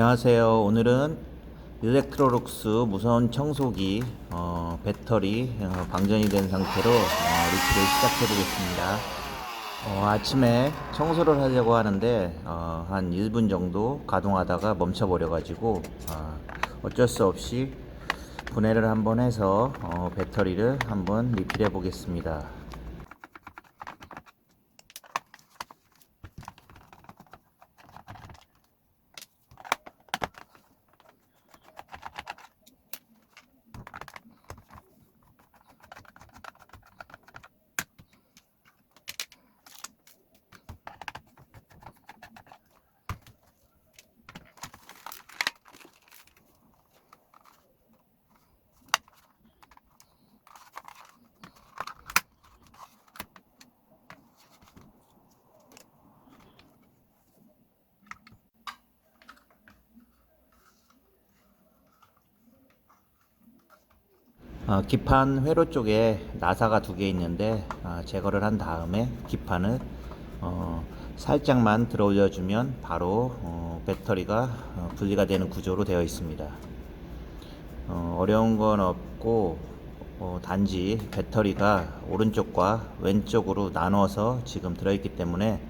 안녕하세요. 오늘은 일렉트로룩스 무선 청소기 어, 배터리 어, 방전이 된 상태로 어, 리필을 시작해 보겠습니다. 어, 아침에 청소를 하려고 하는데 어, 한 1분 정도 가동하다가 멈춰 버려 가지고 어, 어쩔 수 없이 분해를 한번 해서 어, 배터리를 한번 리필해 보겠습니다. 어, 기판 회로 쪽에 나사가 두 개 있는데 아, 제거를 한 다음에 기판을 어, 살짝만 들어 올려주면 바로 어, 배터리가 어, 분리가 되는 구조로 되어 있습니다. 어, 어려운 건 없고 어, 단지 배터리가 오른쪽과 왼쪽으로 나눠서 지금 들어있기 때문에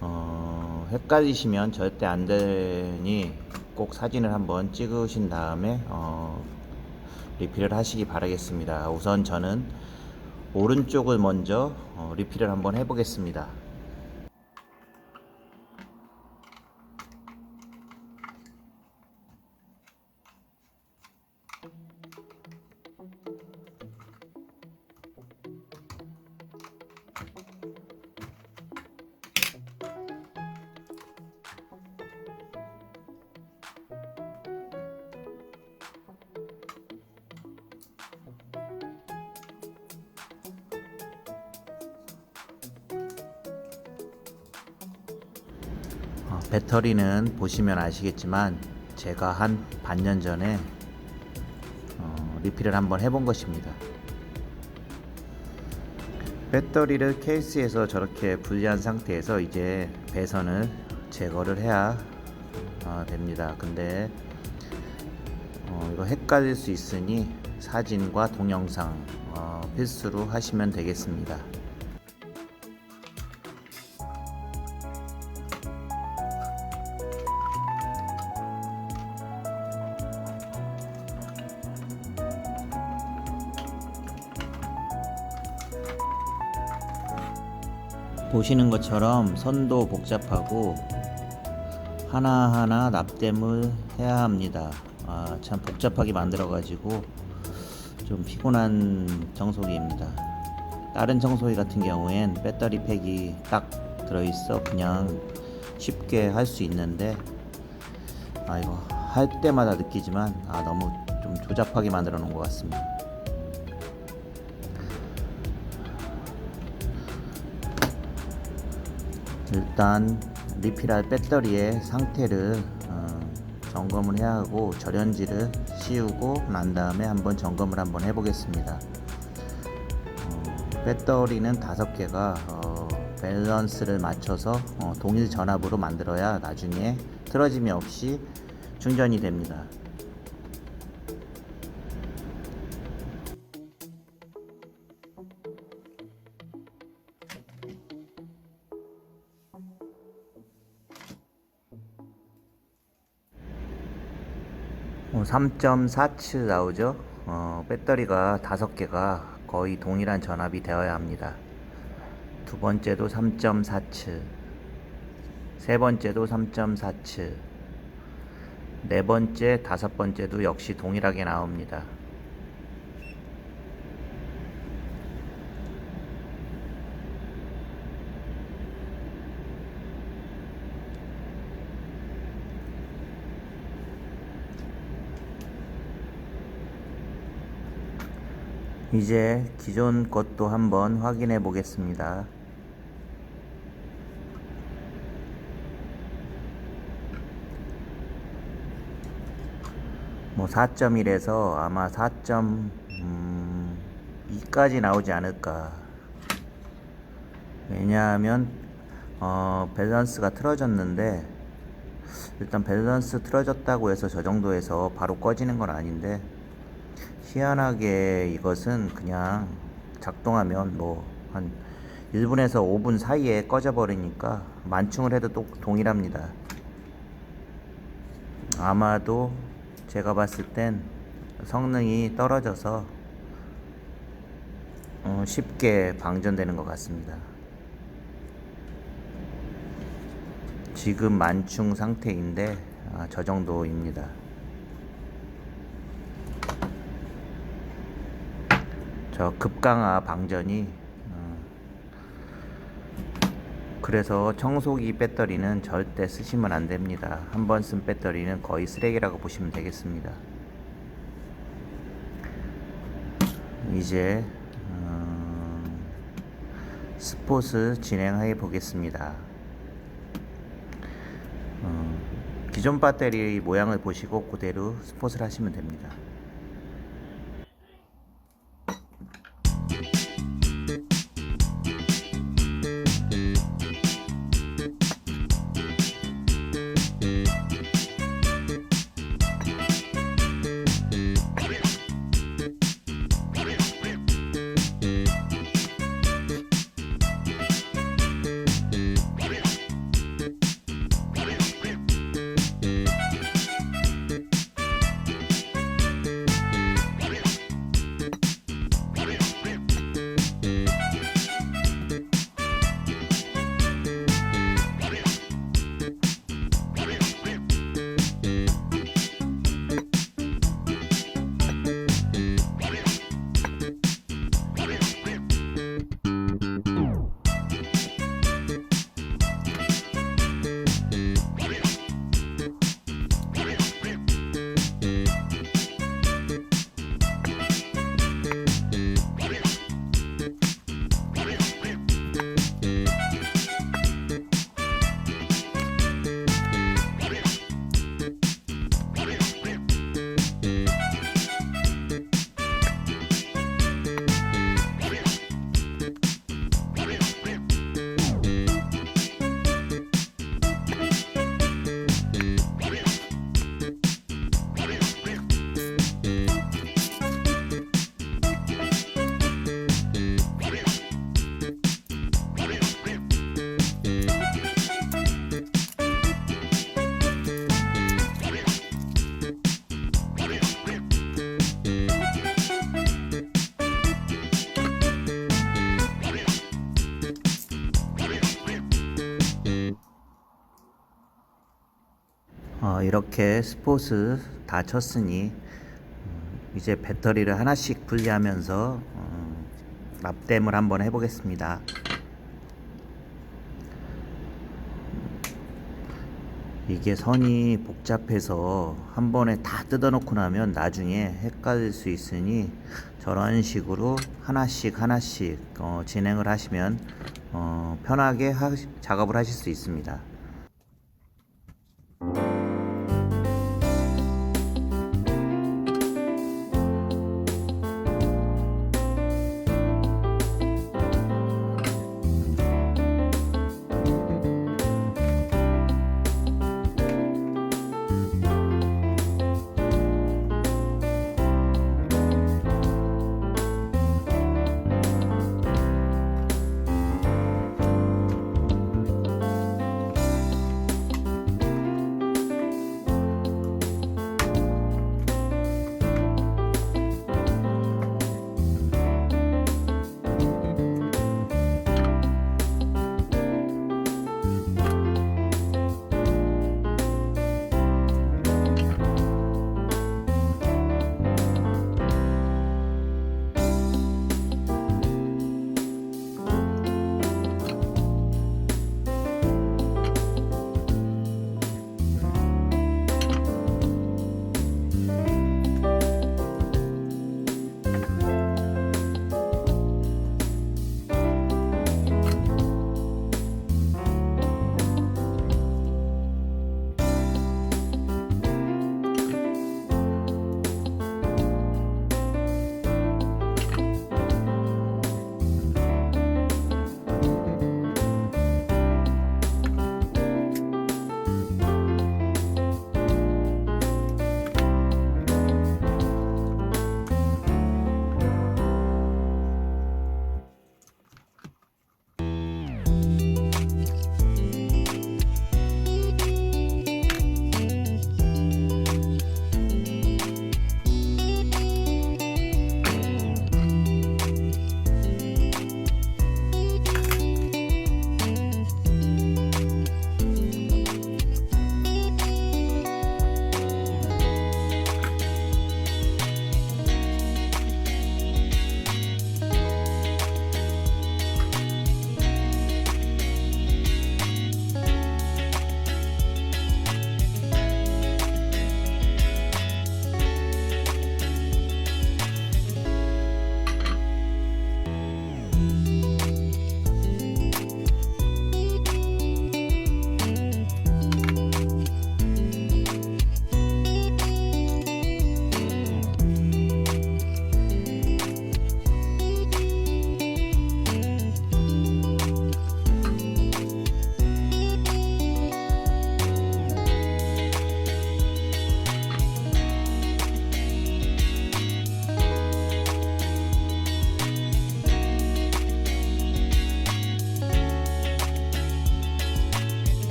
어, 헷갈리시면 절대 안 되니 꼭 사진을 한번 찍으신 다음에 어, 리필을 하시기 바라겠습니다. 우선 저는 오른쪽을 먼저 어, 리필을 한번 해보겠습니다. 어, 배터리는 보시면 아시겠지만 제가 한 반년 전에 어, 리필을 한번 해본 것입니다. 배터리를 케이스에서 저렇게 분리한 상태에서 이제 배선을 제거를 해야 어, 됩니다. 근데 어, 이거 헷갈릴 수 있으니 사진과 동영상 어, 필수로 하시면 되겠습니다. 보시는 것처럼 선도 복잡하고 하나하나 납땜을 해야 합니다. 아, 참 복잡하게 만들어 가지고 좀 피곤한 청소기입니다. 다른 청소기 같은 경우엔 배터리 팩이 딱 들어있어 그냥 쉽게 할 수 있는데 아 이거 할 때마다 느끼지만 아 너무 좀 조잡하게 만들어 놓은 것 같습니다. 일단 리필할 배터리의 상태를 어, 점검을 해야 하고 절연지를 씌우고 난 다음에 한번 점검을 한번 해보겠습니다. 어, 배터리는 다섯 개가 어, 밸런스를 맞춰서 어, 동일 전압으로 만들어야 나중에 틀어짐이 없이 충전이 됩니다. 3.4치 나오죠. 어, 배터리가 다섯 개가 거의 동일한 전압이 되어야 합니다. 두 번째도 3.4치, 세 번째도 3.4치, 네 번째, 다섯 번째도 역시 동일하게 나옵니다. 이제 기존 것도 한번 확인해 보겠습니다. 뭐 4.1에서 아마 4.2까지 나오지 않을까. 왜냐하면 어, 밸런스가 틀어졌는데 일단 밸런스 틀어졌다고 해서 저 정도에서 바로 꺼지는 건 아닌데 희한하게 이것은 그냥 작동하면 뭐 한 1분에서 5분 사이에 꺼져 버리니까 만충을 해도 또 동일합니다. 아마도 제가 봤을 땐 성능이 떨어져서 어, 쉽게 방전되는 것 같습니다. 지금 만충 상태인데 아, 저 정도입니다. 저 급강하 방전이 어, 그래서 청소기 배터리는 절대 쓰시면 안 됩니다. 한 번 쓴 배터리는 거의 쓰레기라고 보시면 되겠습니다. 이제 음, 스포츠 진행해 보겠습니다. 어, 기존 배터리 모양을 보시고 그대로 스포츠를 하시면 됩니다. 어, 이렇게 스포츠 다 쳤으니 음, 이제 배터리를 하나씩 분리하면서 어, 납땜을 한번 해보겠습니다. 이게 선이 복잡해서 한 번에 다 뜯어놓고 나면 나중에 헷갈릴 수 있으니 저런 식으로 하나씩 하나씩 어, 진행을 하시면 어, 편하게 하, 작업을 하실 수 있습니다.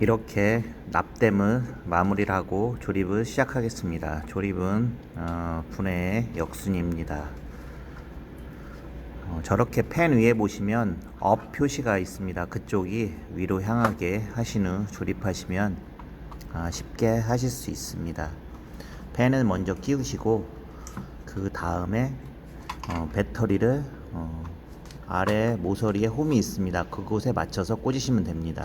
이렇게 납땜을 마무리를 하고 조립을 시작하겠습니다. 조립은 어, 분해의 역순입니다. 어, 저렇게 펜 위에 보시면 업 표시가 있습니다. 그쪽이 위로 향하게 하신 후 조립하시면 아, 쉽게 하실 수 있습니다. 펜을 먼저 끼우시고 그 다음에 어, 배터리를 어, 아래 모서리에 홈이 있습니다. 그곳에 맞춰서 꽂으시면 됩니다.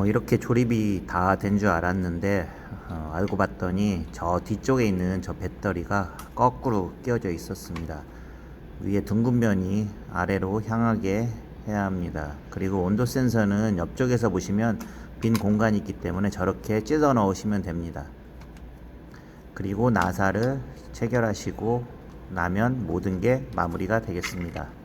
어, 이렇게 조립이 다 된 줄 알았는데 어, 알고 봤더니 저 뒤쪽에 있는 저 배터리가 거꾸로 끼워져 있었습니다. 위에 둥근 면이 아래로 향하게 해야 합니다. 그리고 온도 센서는 옆쪽에서 보시면 빈 공간이 있기 때문에 저렇게 찢어 넣으시면 됩니다. 그리고 나사를 체결하시고 나면 모든 게 마무리가 되겠습니다.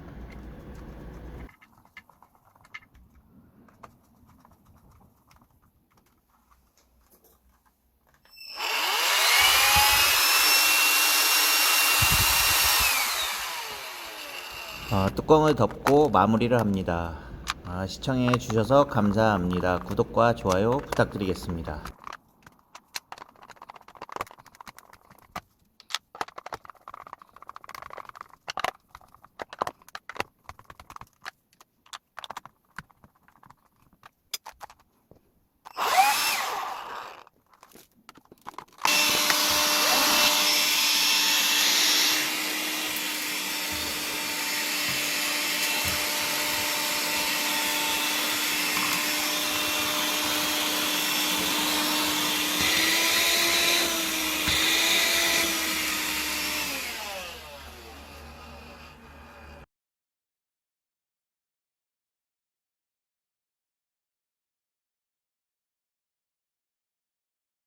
어, 뚜껑을 덮고 마무리를 합니다. 아, 시청해 주셔서 감사합니다. 구독과 좋아요 부탁드리겠습니다.